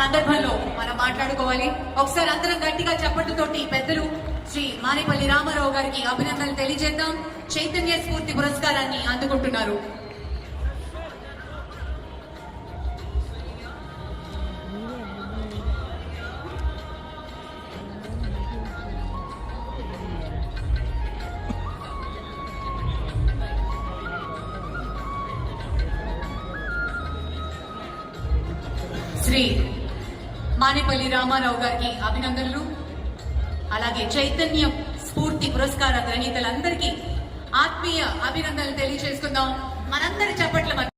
సందర్భంలో మనం మాట్లాడుకోవాలి. ఒకసారి అందరం గట్టిగా చప్పట్లతోటి పెద్దలు శ్రీ మానేపల్లి రామారావు గారికి అభినందనలు తెలియజేద్దాం. చైతన్య స్ఫూర్తి పురస్కారాన్ని అందుకుంటున్నారు. శ్రీ మానేపల్లి రామారావు గారికి అభినందనలు. అలాగే చైతన్య స్ఫూర్తి పురస్కార గ్రహీతలందరికీ ఆత్మీయ అభినందనలు తెలియజేసుకుందాం. మనందరి చప్పట్ల మధ్య